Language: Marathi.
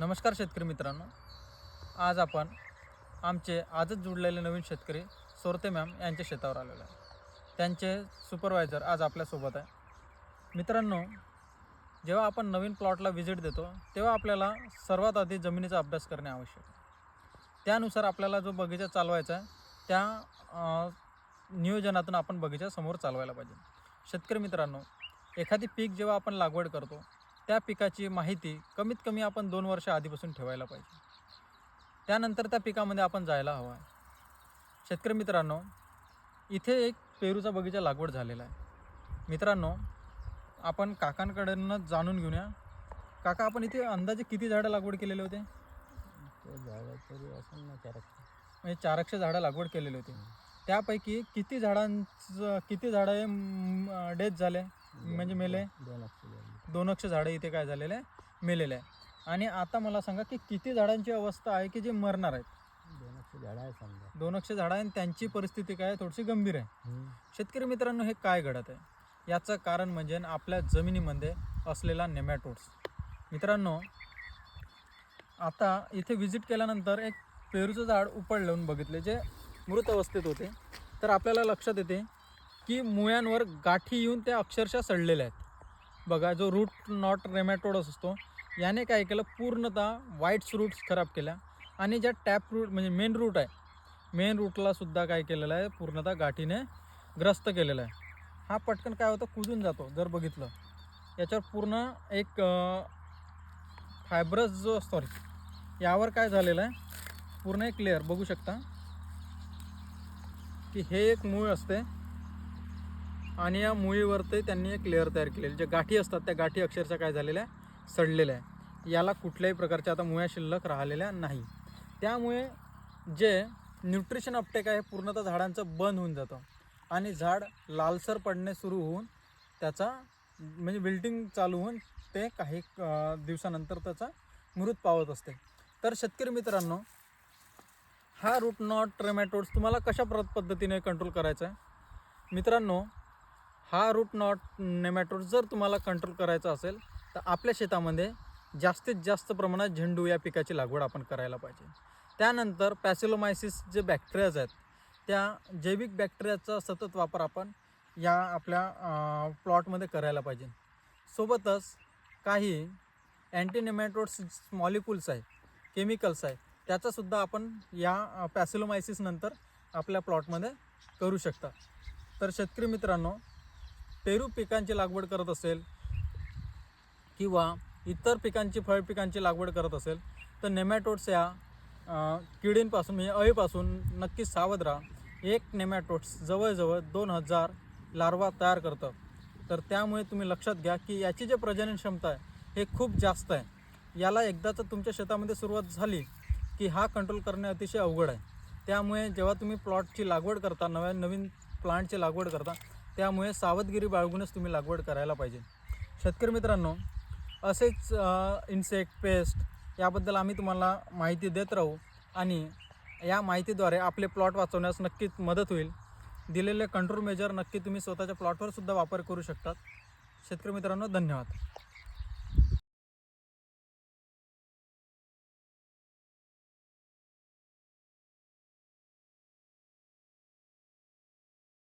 नमस्कार शेतकरी मित्रांनो. आज आपण आमचे आजच जुडलेले नवीन शेतकरी सोरते मॅम यांच्या शेतावर आलेलो आहे. त्यांचे सुपरवायझर आज आपल्यासोबत आहे. मित्रांनो जेव्हा आपण नवीन प्लॉटला व्हिजिट देतो तेव्हा आपल्याला सर्वात आधी जमिनीचा अभ्यास करणे आवश्यक आहे. त्यानुसार आपल्याला जो बगीचा चालवायचा आहे त्या नियोजनातून आपण बगीचा समोर चालवायला पाहिजे. शेतकरी मित्रांनो एखादी पीक जेव्हा आपण लागवड करतो त्या पिकाची माहिती कमीत कमी आपण दोन वर्ष आधीपासून ठेवायला पाहिजे. त्यानंतर त्या पिकामध्ये आपण जायला हवं आहे. शेतकरी मित्रांनो इथे एक पेरूचा बगीचा लागवड झालेला आहे. मित्रांनो आपण काकांकडनं जाणून घेऊया. काका आपण इथे अंदाजे किती झाडं लागवड केलेले होते? म्हणजे चारशे झाडं लागवड केलेली होती. त्यापैकी किती झाडांचं किती झाडं डेथ झाले? म्हणजे मेले? दोन अक्षर झाली दोन अक्ष झाडं इथे काय झालेले आहे? मेलेले आहे. आणि आता मला सांगा की किती झाडांची अवस्था आहे की जे मरणार आहेत? दोन अक्षर झाडं आहे समजा. दोन अक्ष झाडं आहे आणि त्यांची परिस्थिती काय थोडीशी गंभीर आहे. शेतकरी मित्रांनो हे काय घडत आहे? याचं कारण म्हणजे आपल्या जमिनीमध्ये असलेला नेमॅटोड्स मित्रांनो आता इथे व्हिजिट केल्यानंतर एक पेरूचं झाड उपड लावून बघितले जे मृत अवस्थेत होते. तर आपल्याला लक्षात येते की मुळ्यांवर गाठी येऊन त्या अक्षरशः सडलेल्या आहेत. बघा जो रूट नॉट रेमॅटोडस असतो याने काय केलं पूर्णतः वाईट्स रूट्स खराब केल्या. आणि ज्या टॅप रूट म्हणजे मेन रूट आहे मेन रूटला सुद्धा काय केलेलं आहे पूर्णतः गाठीने ग्रस्त केलेला आहे. हा पटकन काय होतं कुजून जातो जर बघितलं. याच्यावर पूर्ण एक फायब्रस जो सॉरी यावर काय झालेलं आहे पूर्ण एक लेअर बघू शकता. की हे एक मूळ असते आणि या मुळीवरती त्यांनी एक लेअर तयार केलेली जे गाठी असतात त्या गाठी अक्षरशः काय झालेल्या आहे सडलेल्या आहे याला कुठल्याही प्रकारच्या आता मुळ्या शिल्लक राहिलेल्या नाही. त्यामुळे जे न्यूट्रिशन अपटेक आहे पूर्णतः झाडांचं बंद होऊन जातं. आणि झाड लालसर पडणे सुरू होऊन त्याचा म्हणजे विल्टिंग चालू होऊन ते काही दिवसानंतर त्याचा मृत पावत असते. तर शेतकरी मित्रांनो हा रूट नॉट रेमॅटोड्स तुम्हाला कशा प्र पद्धतीने कंट्रोल करायचा आहे? मित्रांनो हा रूट नॉट नेमॅटोड जर तुम्हाला कंट्रोल करायचा असेल तर आपल्या शेतामध्ये जास्तीत जास्त प्रमाणात झेंडू या पिकाची लागवड आपण करायला पाहिजे. त्यानंतर पॅसिलोमायसिस जे बॅक्टेरियाज आहेत त्या जैविक बॅक्टेरियाचा सतत वापर आपण या आपल्या प्लॉटमध्ये करायला पाहिजे. सोबतच काही अँटीनेमॅटोड्स मॉलिक्युल्स आहे केमिकल्स आहे त्याचासुद्धा आपण या पॅसिलोमायसिसनंतर आपल्या प्लॉटमध्ये करू शकता. तर शेतकरी मित्रांनो पेरू पिकांची लागवड करत असेल किंवा इतर पिकांची फळ पिकांची लागवड करत असेल तर नेमॅटोड्स या किडींपासून म्हणजे अळीपासून नक्कीच सावध राहा. एक नेमॅटोड्स जवळजवळ दोन हजार लार्वा तयार करतं. तर त्यामुळे तुम्ही लक्षात घ्या की याची जे प्रजनन क्षमता आहे हे खूप जास्त आहे. याला एकदा तर तुमच्या शेतामध्ये सुरुवात झाली की हा कंट्रोल करणे अतिशय अवघड आहे. त्यामुळे जेव्हा तुम्ही प्लॉटची लागवड करता नव्या नवीन प्लांटची लागवड करता त्यामुळे सावधगिरी बाळगूनच तुम्ही लागवड करायला पाहिजे. शेतकरी मित्रांनो असेच इन्सेक्ट पेस्ट याबद्दल आम्ही तुम्हाला माहिती देत राहू आणि या माहितीद्वारे आपले प्लॉट वाचवण्यास नक्कीच मदत होईल. दिलेले कंट्रोल मेजर नक्की तुम्ही स्वतःच्या प्लॉटवर सुद्धा वापर करू शकतात. शेतकरी मित्रांनो धन्यवाद.